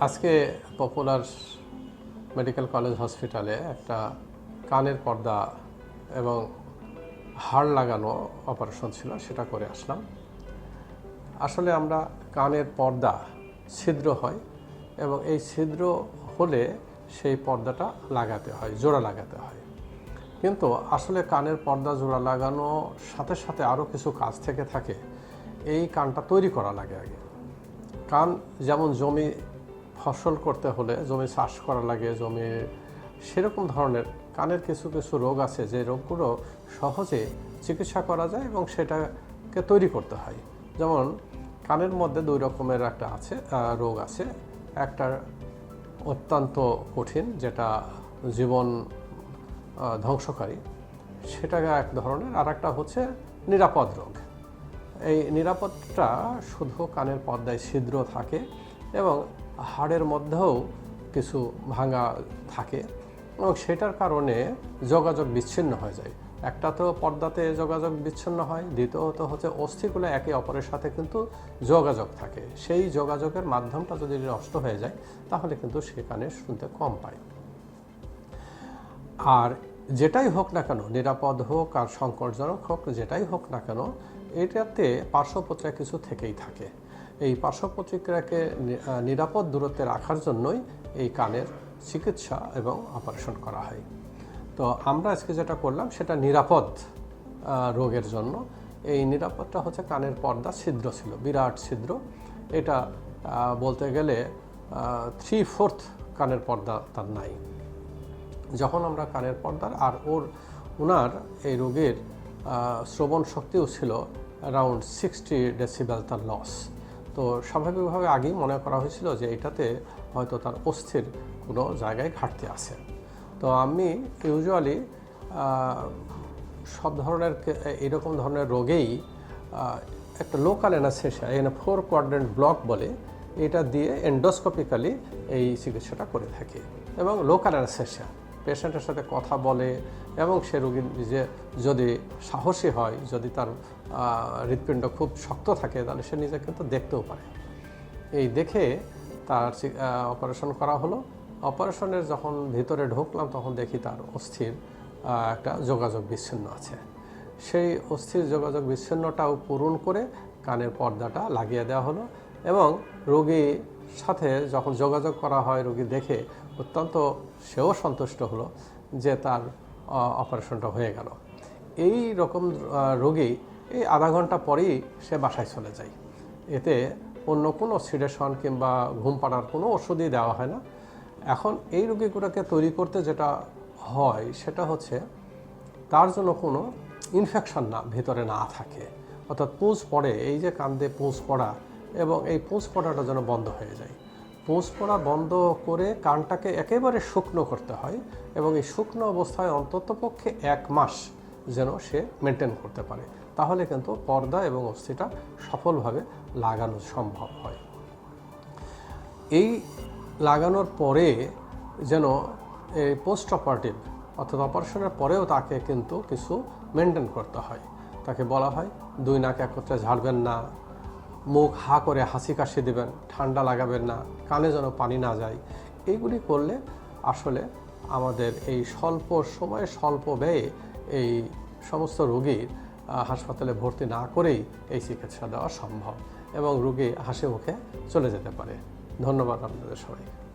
আজকে popular medical college হসপিটালে একটা কানের পর্দা এবং হাড় লাগানো অপারেশন ছিল, সেটা করে আসলাম। আসলে আমরা কানের পর্দা ছিদ্র হয় এবং এই ছিদ্র হলে সেই পর্দাটা লাগাতে হয়, জোড়া লাগাতে হয়। কিন্তু আসলে কানের পর্দা, জোড়া লাগানো, সাথে সাথে আরও কিছু কাজ থেকে থাকে। এই কানটা তৈরি করা লাগে আগে। কান যেমন জমি ফসল করতে হলে জমি চাষ করা লাগে, জমি সেরকম ধরনের কানের কিছু কিছু রোগ আছে যে রোগগুলো সহজে চিকিৎসা করা যায় এবং সেটাকে তৈরি করতে হয়। যেমন কানের মধ্যে দুই রকমের একটা আছে রোগ আছে। একটা অত্যন্ত কঠিন যেটা জীবন ধ্বংসকারী সেটা এক ধরনের। আর একটা হচ্ছে নিরাপদ রোগ। এই নিরাপদটা শুধু কানের পর্দায় ছিদ্র থাকে এবং হাড়ের মধ্যেও কিছু ভাঙা থাকে এবং সেটার কারণে যোগাযোগ বিচ্ছিন্ন হয়ে যায়। একটা তো পর্দাতে যোগাযোগ বিচ্ছিন্ন হয়, দ্বিতীয়ত হচ্ছে অস্থিগুলো একে অপরের সাথে কিন্তু যোগাযোগ থাকে। সেই যোগাযোগের মাধ্যমটা যদি নষ্ট হয়ে যায়, তাহলে কিন্তু সেখানে শুনতে কম পায়। আর যেটাই হোক না কেন, নিরাপদ হোক আর সংকটজনক হোক, যেটাই হোক না কেন, এটাতে পার্শ্ব কিছু থেকেই থাকে। এই পার্শ্ব প্রতিক্রিয়াকে নিরাপদ দূরত্বে রাখার জন্যই এই কানের চিকিৎসা এবং অপারেশন করা হয়। তো আমরা আজকে যেটা করলাম সেটা নিরাপদ রোগের জন্য। এই নিরাপদটা হচ্ছে কানের পর্দা ছিদ্র ছিল, বিরাট ছিদ্র। এটা বলতে গেলে থ্রি ফোর্থ কানের পর্দা তার নাই। যখন আমরা কানের পর্দার আর ওর ওনার এই রোগের শ্রবণ শক্তিও ছিল অ্যারাউন্ড সিক্সটি ডেসিবেল তার লস তো স্বাভাবিকভাবে আগেই মনে করা হয়েছিল যে এটাতে হয়তো তার অস্থির কোনো জায়গায় ঘাটতি আছে। তো আমি ইউজুয়ালি সব ধরনের এরকম ধরনের রোগেই একটা লোকাল অ্যানাসেশিয়া এখানে ফোর কোয়াড্রেন্ট ব্লক বলে, এটা দিয়ে এন্ডোস্কোপিক্যালি এই চিকিৎসাটা করে থাকি। এবং লোকাল অ্যানাসেশিয়া পেশেন্টের সাথে কথা বলে এবং সে রোগী যে যদি সাহসী হয়, যদি তার হৃৎপিণ্ড খুব শক্ত থাকে, তাহলে সে নিজে কিন্তু দেখতেও পারে। এই দেখে তার অপারেশন করা হলো। অপারেশনের যখন ভিতরে ঢুকলাম, তখন দেখি তার অস্থির একটা যোগাযোগ বিচ্ছিন্ন আছে। সেই অস্থির যোগাযোগ বিচ্ছিন্নটাও পূরণ করে কানের পর্দাটা লাগিয়ে দেওয়া হলো এবং রোগীর সাথে যখন যোগাযোগ করা হয় রোগী দেখে অত্যন্ত সেও সন্তুষ্ট হলো যে তার অপারেশনটা হয়ে গেল। এই রকম রোগী এই আধা ঘণ্টা পরেই সে বাসায় চলে যায়। এতে অন্য কোনো সিডেশন কিংবা ঘুম পাড়ার কোনো ওষুধই দেওয়া হয় না। এখন এই রোগীগুলোকে তৈরি করতে যেটা হয় সেটা হচ্ছে তার জন্য কোনো ইনফেকশন না, ভেতরে না থাকে। অর্থাৎ পুঁজ পড়ে, এই যে কান্দে পুঁজ পড়া এবং এই পুঁজ পড়াটা যেন বন্ধ হয়ে যায়। পুঁজ পড়া বন্ধ করে কানটাকে একেবারে শুকনো করতে হয় এবং এই শুকনো অবস্থায় অন্ততপক্ষে এক মাস যেন সে মেনটেন করতে পারে। তাহলে কিন্তু পর্দা এবং অস্থিটা সফলভাবে লাগানো সম্ভব হয়। এই লাগানোর পরে যেন এই পোস্ট অপারেটিভ অর্থাৎ অপারেশনের পরেও তাকে কিন্তু কিছু মেনটেন করতে হয়। তাকে বলা হয়, দুই নাক একত্রে ঝাড়বেন না। মুখ হা করে হাসি কাশি দেবেন, ঠান্ডা লাগাবেন না, কানে যেন পানি না যায়। এইগুলি করলে আসলে আমাদের এই স্বল্প সময়ে, স্বল্প ব্যয়ে এই সমস্ত রোগীর হাসপাতালে ভর্তি না করেই এই চিকিৎসা দেওয়া সম্ভব এবং রুগী হাসি মুখে চলে যেতে পারে। ধন্যবাদ আপনাদের সবাইকে।